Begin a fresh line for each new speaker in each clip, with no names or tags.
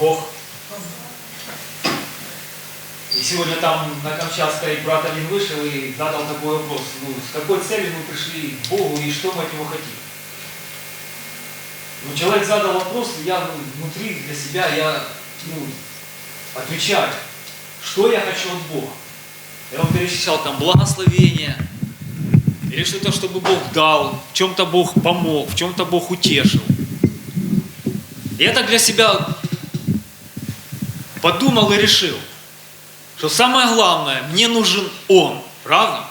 Бог. И сегодня там на Камчатской брат один вышел и задал такой вопрос, ну, с какой целью мы пришли к Богу и что мы от Него хотим. Ну, человек задал вопрос, и я ну, внутри для себя, я ну, отвечаю, что я хочу от Бога. Я вам перечислял там благословение, или что-то, чтобы Бог дал, в чем-то Бог помог, в чем-то Бог утешил. И я так для себя подумал и решил, что самое главное, мне нужен Он, правда?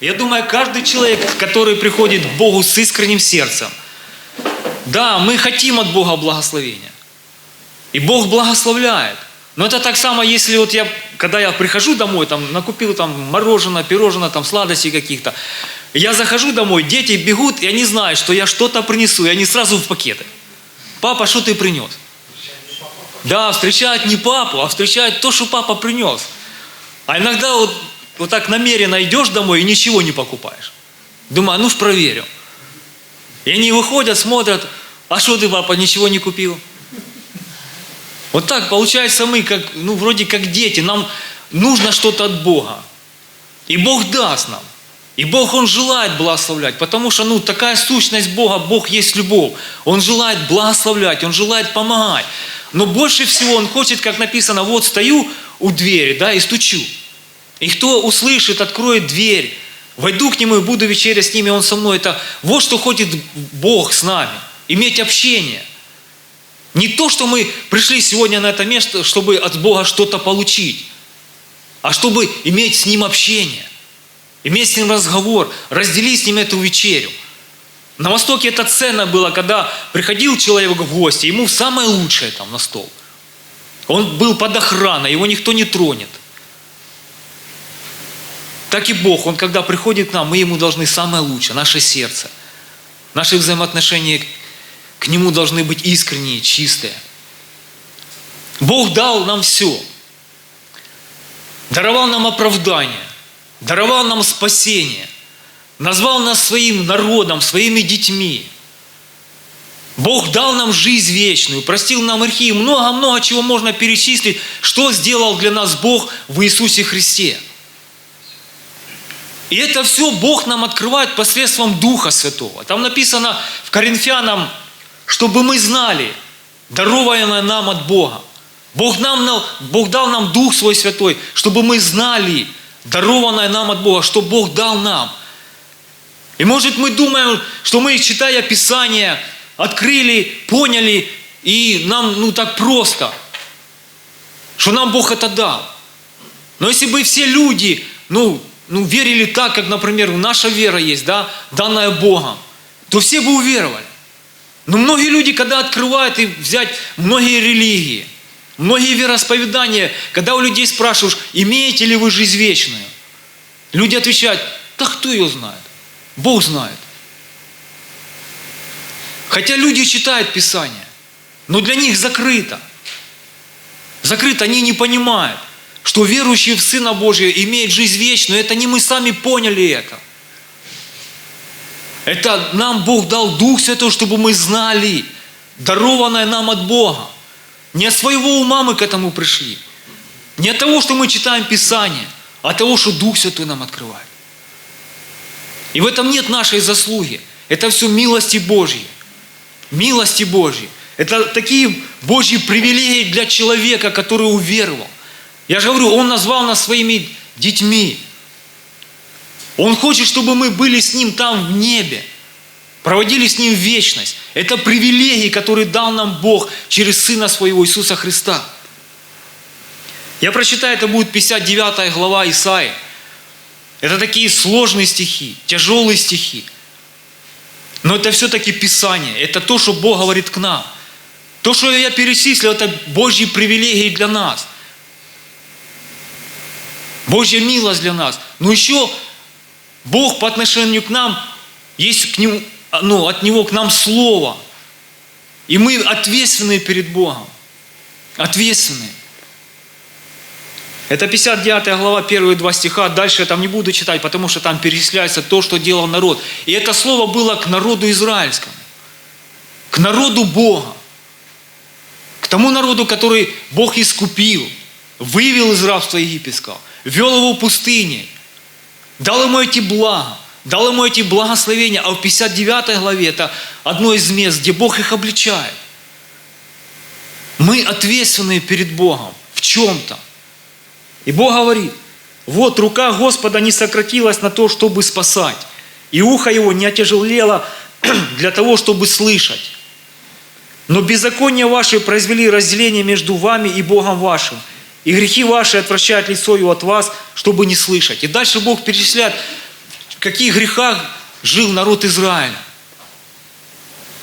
Я думаю, каждый человек, который приходит к Богу с искренним сердцем, да, мы хотим от Бога благословения. И Бог благословляет. Но это так само, если вот я, когда я прихожу домой, там, накупил там мороженое, пирожное, там, сладостей каких-то, я захожу домой, дети бегут, и они знают, что я что-то принесу, и они сразу в пакеты. Папа, что ты принес? Да, встречают не папу, а встречают то, что папа принес. А иногда вот, вот так намеренно идешь домой и ничего не покупаешь. Думаю, а ну ж проверю. И они выходят, смотрят, а что ты, папа, ничего не купил? Вот так получается мы, как, ну, вроде как дети, нам нужно что-то от Бога. И Бог даст нам. И Бог, Он желает благословлять, потому что, ну, такая сущность Бога, Бог есть любовь. Он желает благословлять, Он желает помогать. Но больше всего Он хочет, как написано, вот стою у двери, да, и стучу. И кто услышит, откроет дверь, войду к Нему и буду вечеря с ними, Он со мной. Это вот что хочет Бог с нами, иметь общение. Не то, что мы пришли сегодня на это место, чтобы от Бога что-то получить, а чтобы иметь с Ним общение, иметь с Ним разговор, разделить с Ним эту вечерю. На Востоке это ценно было, когда приходил человек в гости, ему самое лучшее там на стол. Он был под охраной, его никто не тронет. Так и Бог, Он когда приходит к нам, мы Ему должны самое лучшее, наше сердце. Наши взаимоотношения к Нему должны быть искренние, чистые. Бог дал нам все. Даровал нам оправдание, даровал нам спасение, назвал нас своим народом, своими детьми. Бог дал нам жизнь вечную, простил нам грехи, много-много чего можно перечислить, что сделал для нас Бог в Иисусе Христе. И это все Бог нам открывает посредством Духа Святого. Там написано в Коринфянам чтобы мы знали, дарованное нам от Бога. Бог, нам, Бог дал нам Дух Свой Святой, чтобы мы знали, дарованное нам от Бога, что Бог дал нам. И может мы думаем, что мы, читая Писание, открыли, поняли, и нам ну так просто, что нам Бог это дал. Но если бы все люди, ну, ну верили так, как, например, наша вера есть, да, данная Богом, то все бы уверовали. Но многие люди, когда открывают и взять многие религии, многие вероисповедания, когда у людей спрашиваешь, имеете ли вы жизнь вечную, люди отвечают, да кто ее знает? Бог знает. Хотя люди читают Писание, но для них закрыто. Закрыто, они не понимают, что верующие в Сына Божия имеют жизнь вечную. Это не мы сами поняли это – это нам Бог дал Дух Святой, чтобы мы знали, дарованное нам от Бога. Не от своего ума мы к этому пришли. Не от того, что мы читаем Писание, а от того, что Дух Святой нам открывает. И в этом нет нашей заслуги. Это все милости Божьи. Милости Божьи. Это такие Божьи привилегии для человека, который уверовал. Я же говорю, Он назвал нас своими детьми. Он хочет, чтобы мы были с Ним там в небе, проводили с Ним вечность. Это привилегии, которые дал нам Бог через Сына Своего Иисуса Христа. Я прочитаю, это будет 59 глава Исаии. Это такие сложные стихи, тяжелые стихи. Но это все-таки Писание. Это то, что Бог говорит к нам. То, что я перечислил, это Божьи привилегии для нас. Божья милость для нас. Но еще Бог по отношению к нам, есть к нему, ну, от Него к нам Слово. И мы ответственны перед Богом. Ответственны. Это 59 глава, первые два стиха. Дальше я там не буду читать, потому что там перечисляется то, что делал народ. И это слово было к народу израильскому. К народу Бога. тому народу, который Бог искупил, вывел из рабства египетского, вел его в пустыне, дал ему эти блага, дал ему эти благословения. А в 59 главе это одно из мест, где Бог их обличает. Мы ответственные перед Богом в чем-то. И Бог говорит, вот рука Господа не сократилась на то, чтобы спасать, и ухо его не отяжелело для того, чтобы слышать. Но беззакония ваши произвели разделение между вами и Богом вашим. И грехи ваши отвращают лицо его от вас, чтобы не слышать. И дальше Бог перечисляет, в каких грехах жил народ Израиля.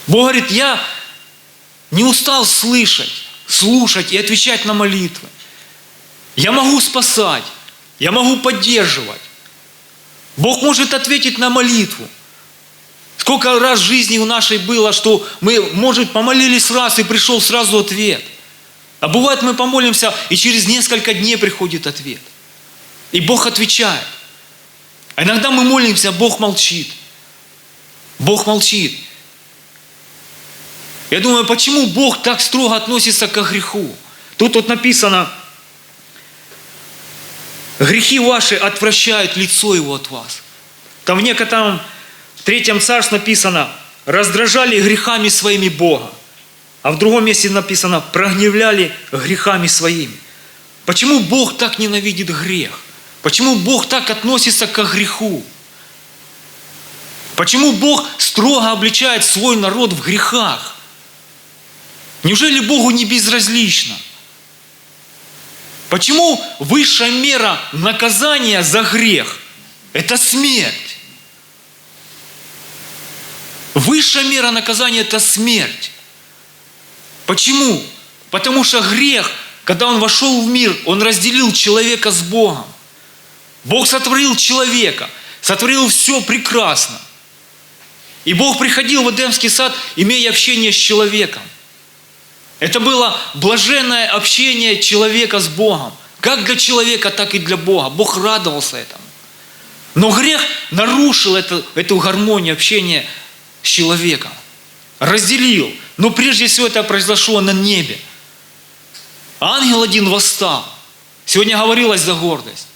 Бог говорит, я не устал слышать, слушать и отвечать на молитвы. Я могу спасать, я могу поддерживать. Бог может ответить на молитву. Сколько раз в жизни у нашей было, что мы, может, помолились раз и пришел сразу ответ. А бывает, мы помолимся, и через несколько дней приходит ответ. И Бог отвечает. А иногда мы молимся, Бог молчит. Бог молчит. Я думаю, почему Бог так строго относится к греху? Тут вот написано, Грехи ваши отвращают лицо его от вас. Там в некотором третьем царстве написано, раздражали грехами своими Бога. А в другом месте написано, прогневляли грехами своими. Почему Бог так ненавидит грех? Почему Бог так относится к греху? Почему Бог строго обличает свой народ в грехах? Неужели Богу не безразлично? Почему высшая мера наказания за грех – это смерть? Высшая мера наказания – это смерть. Почему? Потому что грех, когда он вошел в мир, он разделил человека с Богом. Бог сотворил человека, сотворил все прекрасно. И Бог приходил в Эдемский сад, имея общение с человеком. Это было блаженное общение человека с Богом. Как для человека, так и для Бога. Бог радовался этому. Но грех нарушил эту, эту гармонию общения с человеком. Разделил. Но прежде всего это произошло на небе. Ангел один восстал. Сегодня говорилось за гордость.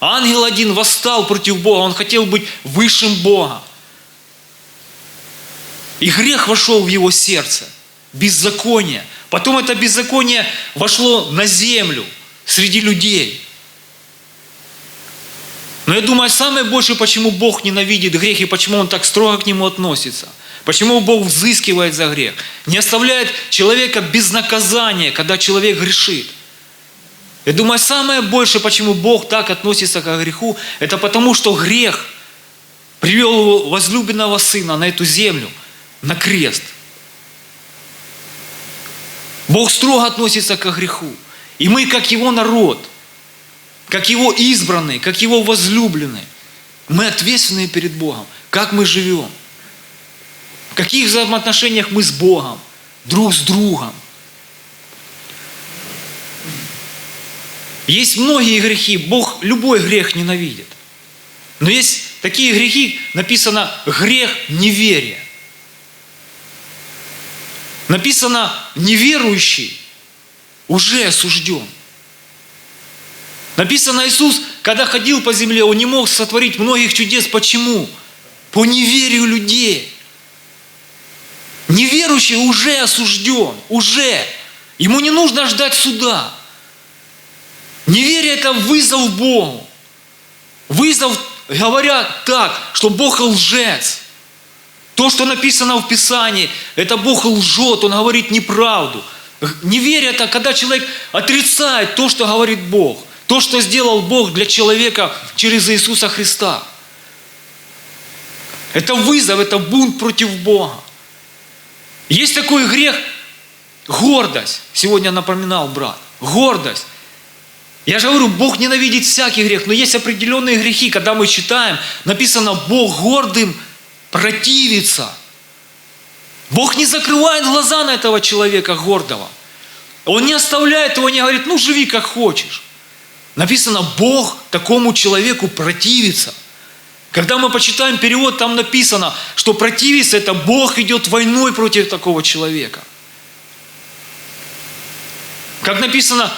Ангел один восстал против Бога. Он хотел быть высшим Богом. И грех вошел в его сердце. Беззаконие – Потом это беззаконие вошло на землю, среди людей. Но я думаю, самое большее, почему Бог ненавидит грех и почему Он так строго к нему относится. Почему Бог взыскивает за грех. Не оставляет человека без наказания, когда человек грешит. Я думаю, самое большее, почему Бог так относится к греху, это потому, что грех привел его возлюбленного сына на эту землю, на крест – Бог строго относится к греху. И мы, как Его народ, как Его избранные, как Его возлюбленные, мы ответственны перед Богом. Как мы живем? В каких взаимоотношениях мы с Богом, друг с другом? Есть многие грехи, Бог любой грех ненавидит. Но есть такие грехи, написано грех неверия. Написано, неверующий уже осужден. Написано, Иисус, когда ходил по земле, Он не мог сотворить многих чудес. Почему? По неверию людей. Неверующий уже осужден, уже. Ему не нужно ждать суда. Неверие – это вызов Богу. Вызов, говорят так, что Бог лжец. То, что написано в Писании, это Бог лжет, Он говорит неправду. Неверие – это когда человек отрицает то, что говорит Бог. То, что сделал Бог для человека через Иисуса Христа. Это вызов, это бунт против Бога. Есть такой грех – гордость. Сегодня напоминал брат. Гордость. Я же говорю, Бог ненавидит всякий грех, но есть определенные грехи, когда мы читаем, написано, Бог гордым противится. Бог не закрывает глаза на этого человека гордого. Он не оставляет его, не говорит, ну живи как хочешь. Написано, Бог такому человеку противится. Когда мы почитаем перевод, там написано, что противится, это Бог идет войной против такого человека. Как написано,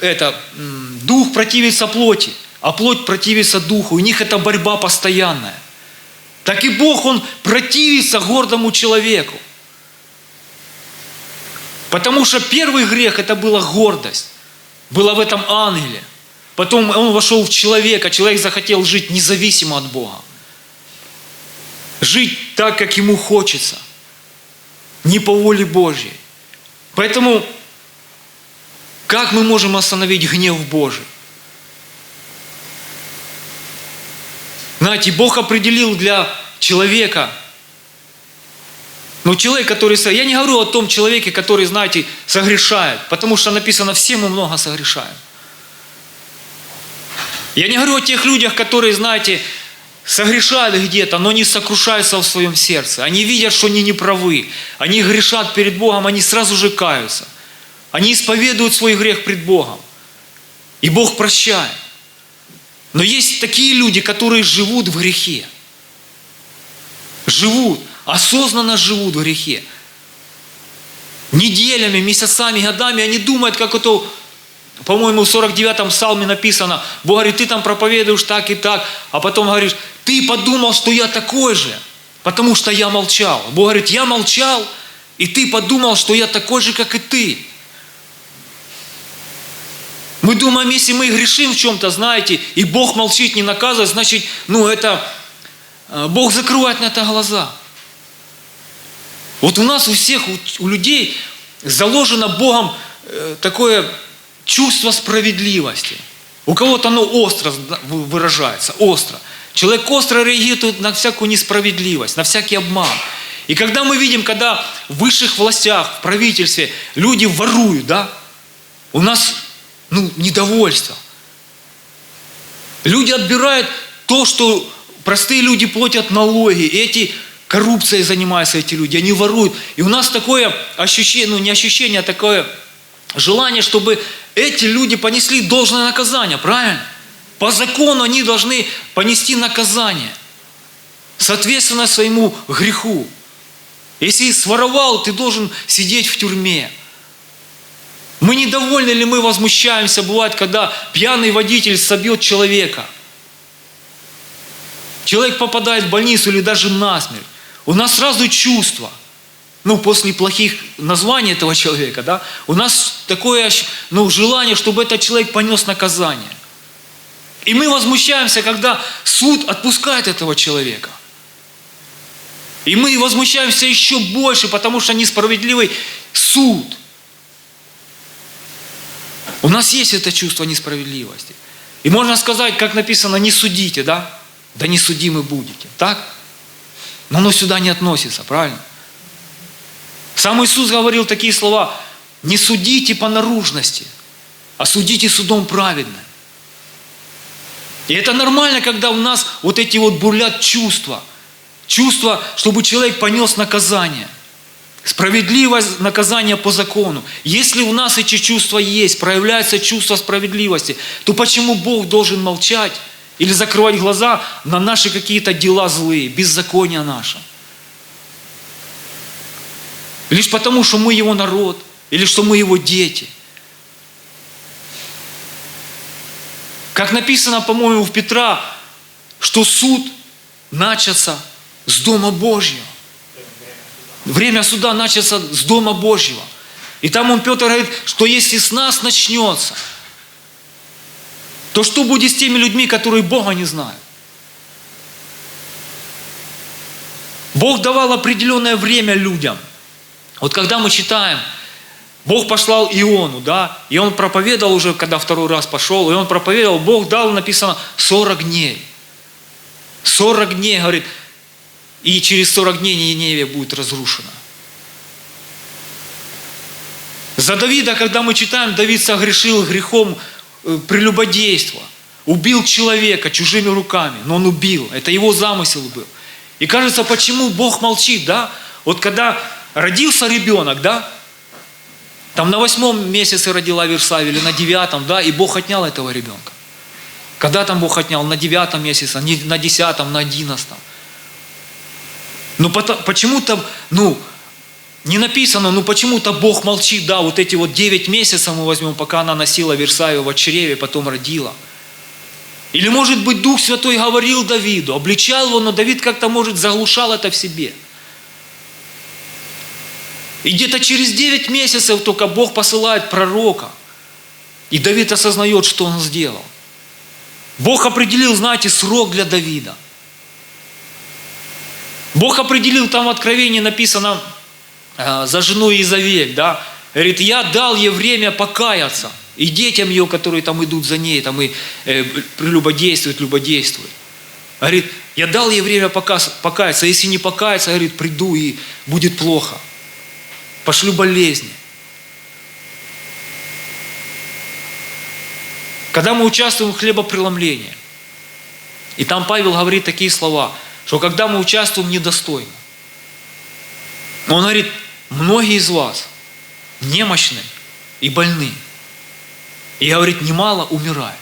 это, дух противится плоти, а плоть противится духу. У них это борьба постоянная. Так и Бог, Он противится гордому человеку. Потому что первый грех это была гордость. Была в этом ангеле. Потом он вошел в человека, человек захотел жить независимо от Бога. Жить так, как ему хочется. Не по воле Божьей. Поэтому как мы можем остановить гнев Божий? Знаете, Бог определил для человека но человек, который... Я не говорю о том человеке, который, знаете, согрешает, потому что написано, все мы много согрешаем. Я не говорю о тех людях, которые, знаете, согрешают где-то, но не сокрушаются в своем сердце. Они видят, что они не правы. Они грешат перед Богом, они сразу же каются. Они исповедуют свой грех пред Богом. И Бог прощает. Но есть такие люди, которые живут в грехе. Живут осознанно живут в грехе. Неделями, месяцами, годами они думают, как это, по-моему, в 49-м псалме написано, Бог говорит, ты там проповедуешь так и так, а потом говоришь, ты подумал, что я такой же, потому что я молчал. Бог говорит, я молчал, и ты подумал, что я такой же, как и ты. Мы думаем, если мы грешим в чем-то, знаете, и Бог молчит, не наказывает, значит, ну это, э, Бог закрывает на это глаза. Вот у нас у всех, у, людей заложено Богом э, такое чувство справедливости. У кого-то оно остро выражается, остро. Человек остро реагирует на всякую несправедливость, на всякий обман. И когда мы видим, когда в высших властях, в правительстве люди воруют, да, у нас ну, недовольство. Люди отбирают то, что простые люди платят налоги. Эти коррупцией занимаются эти люди, они воруют. И у нас такое ощущение, ну не ощущение, а такое желание, чтобы эти люди понесли должное наказание, правильно? По закону они должны понести наказание, соответственно своему греху. Если своровал, ты должен сидеть в тюрьме. Мы недовольны ли мы возмущаемся, бывает, когда пьяный водитель собьет человека. Человек попадает в больницу или даже насмерть. У нас сразу чувство. Ну, после плохих названий этого человека, да, у нас такое ну, желание, чтобы этот человек понес наказание. И мы возмущаемся, когда суд отпускает этого человека. И мы возмущаемся еще больше, потому что несправедливый суд. У нас есть это чувство несправедливости. И можно сказать, как написано, не судите, да? Да не судимы будете. Так? Но оно сюда не относится, правильно? Сам Иисус говорил такие слова, не судите по наружности, а судите судом праведным. И это нормально, когда у нас вот эти вот бурлят чувства. Чувства, чтобы человек понес наказание. Справедливое наказание по закону. Если у нас эти чувства есть, проявляется чувство справедливости, то почему Бог должен молчать или закрывать глаза на наши какие-то дела злые, беззакония наше. Лишь потому, что мы Его народ, или что мы Его дети. Как написано, по-моему, в Петра, что суд начался с Дома Божьего. Время суда начался с Дома Божьего. И там он, Петр, говорит, что если с нас начнется – то что будет с теми людьми, которые Бога не знают? Бог давал определенное время людям. Вот когда мы читаем, Бог послал Иону, да, и он проповедовал уже, когда второй раз пошел, и он проповедовал, Бог дал, написано, 40 дней. 40 дней, говорит, и через 40 дней Ниневия будет разрушена. За Давида, когда мы читаем, Давид согрешил грехом Э, прелюбодейство, убил человека чужими руками, но он убил, это его замысел был. И кажется, почему Бог молчит, да? Вот когда родился ребенок, да, там на восьмом месяце родила Версавия или на девятом, да, и Бог отнял этого ребенка. Когда там Бог отнял? На девятом месяце, на десятом, на одиннадцатом. Ну почему-то, ну, не написано, ну почему-то Бог молчит, да, вот эти вот 9 месяцев мы возьмем, пока она носила Версаю в чреве, потом родила. Или, может быть, Дух Святой говорил Давиду, обличал его, но Давид как-то, может, заглушал это в себе. И где-то через 9 месяцев только Бог посылает пророка. И Давид осознает, что он сделал. Бог определил, знаете, срок для Давида. Бог определил, там в Откровении написано э, за жену Изавель, да, говорит, я дал ей время покаяться. И детям ее, которые там идут за ней, там и э, прелюбодействуют, любодействуют. Говорит, я дал ей время покаяться, если не покаяться, говорит, приду и будет плохо. Пошлю болезни. Когда мы участвуем в хлебопреломлении, и там Павел говорит такие слова, что когда мы участвуем недостойно, он говорит, многие из вас немощны и больны. И говорит, немало умирает.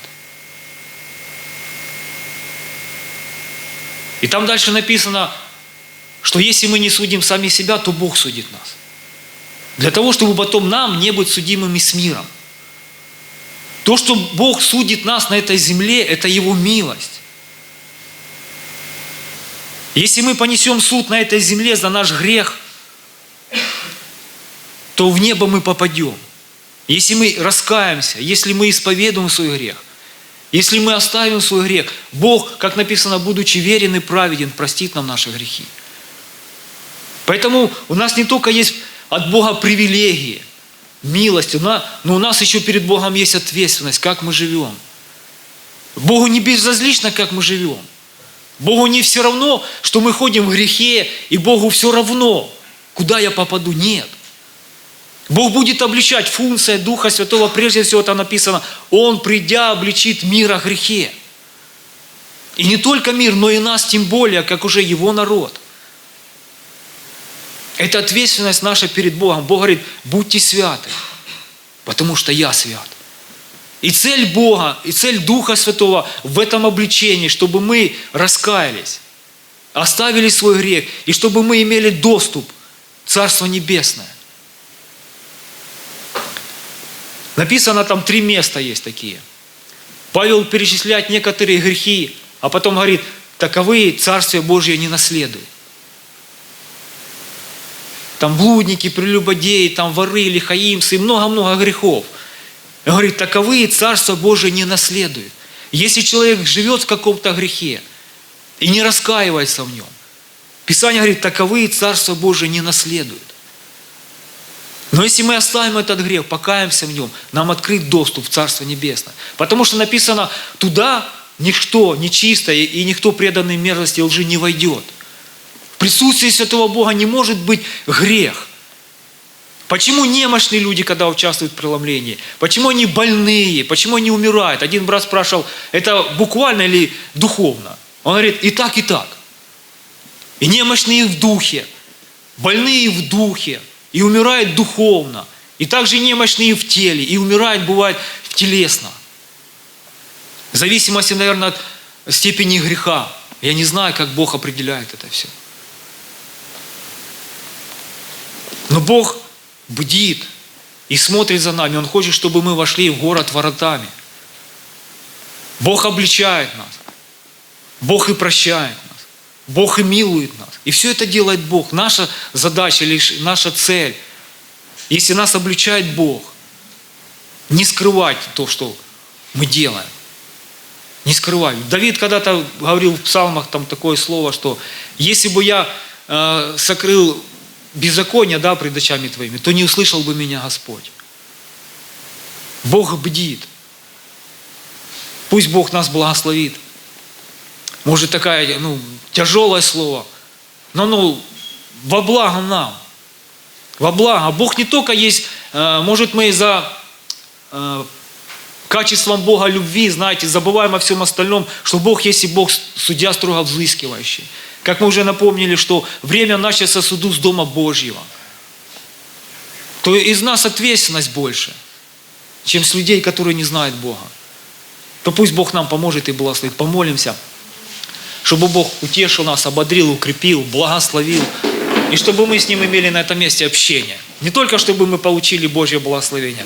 И там дальше написано, что если мы не судим сами себя, то Бог судит нас. Для того, чтобы потом нам не быть судимыми с миром. То, что Бог судит нас на этой земле, это Его милость. Если мы понесем суд на этой земле за наш грех, то в небо мы попадем. Если мы раскаемся, если мы исповедуем свой грех, если мы оставим свой грех, Бог, как написано, будучи верен и праведен, простит нам наши грехи. Поэтому у нас не только есть от Бога привилегии, милость, но у нас еще перед Богом есть ответственность, как мы живем. Богу не безразлично, как мы живем. Богу не все равно, что мы ходим в грехе, и Богу все равно, куда я попаду. Нет. Бог будет обличать функция Духа Святого, прежде всего там написано, Он, придя, обличит мир о грехе. И не только мир, но и нас, тем более, как уже Его народ – это ответственность наша перед Богом. Бог говорит, будьте святы, потому что я свят. И цель Бога, и цель Духа Святого в этом обличении, чтобы мы раскаялись, оставили свой грех, и чтобы мы имели доступ в Царство Небесное. Написано там три места есть такие. Павел перечисляет некоторые грехи, а потом говорит, таковые Царствие Божье не наследуют там блудники, прелюбодеи, там воры, лихаимцы много-много грехов. Говорит, таковые Царство Божие не наследуют. Если человек живет в каком-то грехе и не раскаивается в нем, Писание говорит, таковые Царство Божие не наследуют. Но если мы оставим этот грех, покаемся в нем, нам открыт доступ в Царство Небесное. Потому что написано, туда ничто нечистое и никто преданный мерзости и лжи не войдет – в присутствии Святого Бога не может быть грех. Почему немощные люди, когда участвуют в преломлении? Почему они больные? Почему они умирают? Один брат спрашивал, это буквально или духовно? Он говорит, и так, и так. И немощные в духе, больные в духе, и умирают духовно. И также немощные в теле, и умирают, бывает, телесно. В зависимости, наверное, от степени греха. Я не знаю, как Бог определяет это все. Но Бог бдит и смотрит за нами. Он хочет, чтобы мы вошли в город воротами. Бог обличает нас. Бог и прощает нас. Бог и милует нас. И все это делает Бог. Наша задача, лишь наша цель, если нас обличает Бог, не скрывать то, что мы делаем. Не скрывать. Давид когда-то говорил в псалмах там такое слово, что если бы я э, сокрыл беззакония, да, пред очами твоими, то не услышал бы меня Господь. Бог бдит. Пусть Бог нас благословит. Может такая, ну, тяжелое слово, но ну, во благо нам. Во благо. Бог не только есть, э, может мы за э, качеством Бога любви, знаете, забываем о всем остальном, что Бог есть и Бог судья строго взыскивающий. Как мы уже напомнили, что время начаться суду с Дома Божьего. То из нас ответственность больше, чем с людей, которые не знают Бога. То пусть Бог нам поможет и благословит. Помолимся, чтобы Бог утешил нас, ободрил, укрепил, благословил, и чтобы мы с Ним имели на этом месте общение. Не только чтобы мы получили Божье благословение,